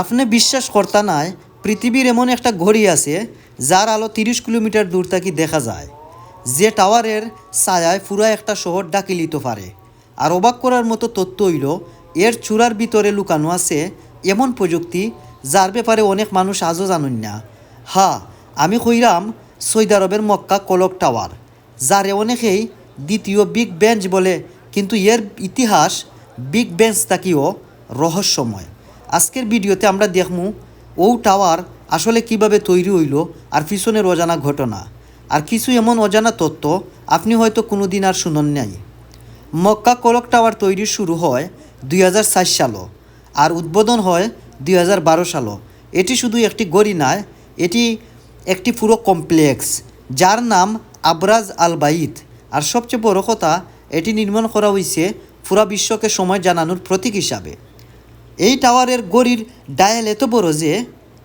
আপনি বিশ্বাস করতা নাই, পৃথিবীর এমন একটা ঘড়ি আছে, যার আলো তিরিশ কিলোমিটার দূর থাকি দেখা যায়। যে টাওয়ারের ছায়ায় পুরা একটা শহর ডাকি লিতে পারে। আর অবাক করার মতো তথ্য হইল, এর চূড়ার ভিতরে লুকানো আছে এমন প্রযুক্তি, যার ব্যাপারে অনেক মানুষ আজও জানুন না। হা, আমি কইরাম, সৌদি আরবের মক্কা কলক টাওয়ার, যারে অনেকেই দ্বিতীয় বিগ বেঞ্চ বলে, কিন্তু এর ইতিহাস বিগ বেঞ্চ তাকিও রহস্যময়। আজকের ভিডিওতে আমরা দেখমু, ও টাওয়ার আসলে কীভাবে তৈরি হইল আর পিছনের অজানা ঘটনা। আর কিছু এমন অজানা তত্ত্ব আপনি হয়তো কোনো দিন আর শুনুন নাই। মক্কা কলক টাওয়ার তৈরি শুরু হয় দুই হাজার সাত সালও আর উদ্বোধন হয় দুই হাজার বারো সালও এটি শুধু একটি গড়ি নয়, এটি একটি পুরো কমপ্লেক্স, যার নাম আবরাজ আল বাইত। আর সবচেয়ে বড় কথা, এটি নির্মাণ করা হয়েছে পুরা বিশ্বকে সময় জানানোর প্রতীক হিসাবে। এই টাওয়ারের গড়ির ডায়াল এত বড় যে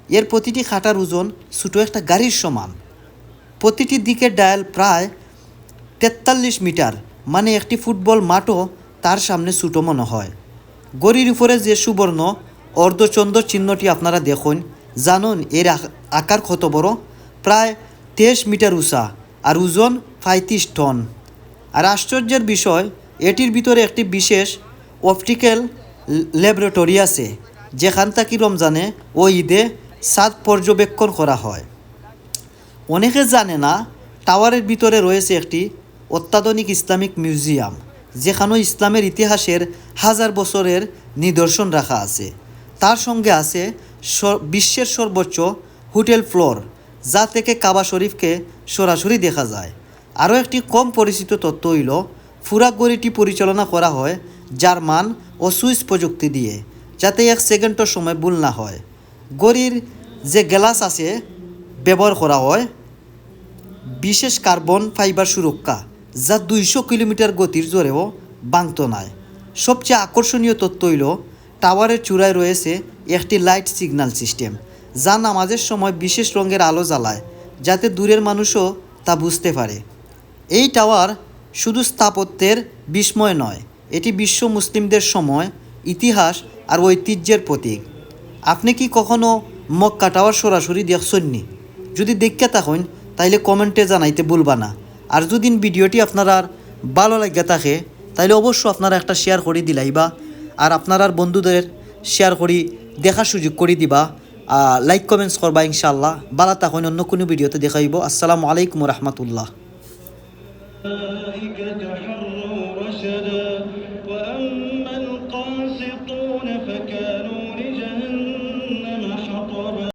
এর প্রতিটি খাটার ওজন ছোটো একটা গাড়ির সমান। প্রতিটি দিকের ডায়াল প্রায় তেতাল্লিশ মিটার মানে একটি ফুটবল মাঠও তার সামনে ছোটো মনে হয়। গড়ির উপরে যে সুবর্ণ অর্ধচন্দ্র চিহ্নটি আপনারা দেখুন, জানুন এর আক- আকার কত বড়? প্রায় তেইশ মিটার উঁচা আর ওজন পঁয়ত্রিশ টন। আর আশ্চর্যের বিষয়, এটির ভিতরে একটি বিশেষ অপটিক্যাল ল্যাবরেটরি আছে, যেখান থেকে রমজানে ও ঈদে সাদ পর্যবেক্ষণ করা হয়। অনেকে জানে না, টাওয়ারের ভিতরে রয়েছে একটি অত্যাধুনিক ইসলামিক মিউজিয়াম যেখানে ইসলামের ইতিহাসের হাজার বছরের নিদর্শন রাখা আছে। তার সঙ্গে আছে বিশ্বের সর্বোচ্চ হোটেল ফ্লোর, যা থেকে কাবা শরীফকে সরাসরি দেখা যায়। আরও একটি কম পরিচিত তথ্য হইল ফুরা গড়িটি পরিচালনা করা হয় জার্মান ও সুইস প্রযুক্তি দিয়ে, যাতে এক সেকেন্ডও সময় ভুল না হয়। গড়ির যে গ্লাস আছে, ব্যবহার করা হয় বিশেষ কার্বন ফাইবার সুরক্ষা, যা দুইশো কিলোমিটার গতির জোরেও বাংত নয় সবচেয়ে আকর্ষণীয় তথ্য হইল, টাওয়ারের চূড়ায় রয়েছে একটি লাইট সিগন্যাল সিস্টেম, যা নামাজের সময় বিশেষ রঙের আলো জ্বালায়, যাতে দূরের মানুষও তা বুঝতে পারে। এই টাওয়ার শুধু স্থাপত্যের বিস্ময় নয় এটি বিশ্ব মুসলিমদের সময় ইতিহাস আর ঐতিহ্যের প্রতীক। আপনি কি কখনো মক্কা টাওয়ার সরাসরি দেখছেননি? যদি দেখতে থাকেন তাইলে কমেন্টে জানাইতে ভুলবা না। আর যদি ভিডিওটি আপনার আর ভালো লাগে থাকে তাইলে অবশ্য আপনারা একটা শেয়ার করে দিলাইবা। আর আপনার আর বন্ধুদের শেয়ার করি দেখার সুযোগ করে দিবা। লাইক কমেন্টস করবা ইনশাল্লাহ বালা তখন অন্য কোনো ভিডিওতে দেখাইব। আসসালামু আলাইকুম রহমতুল্লাহ।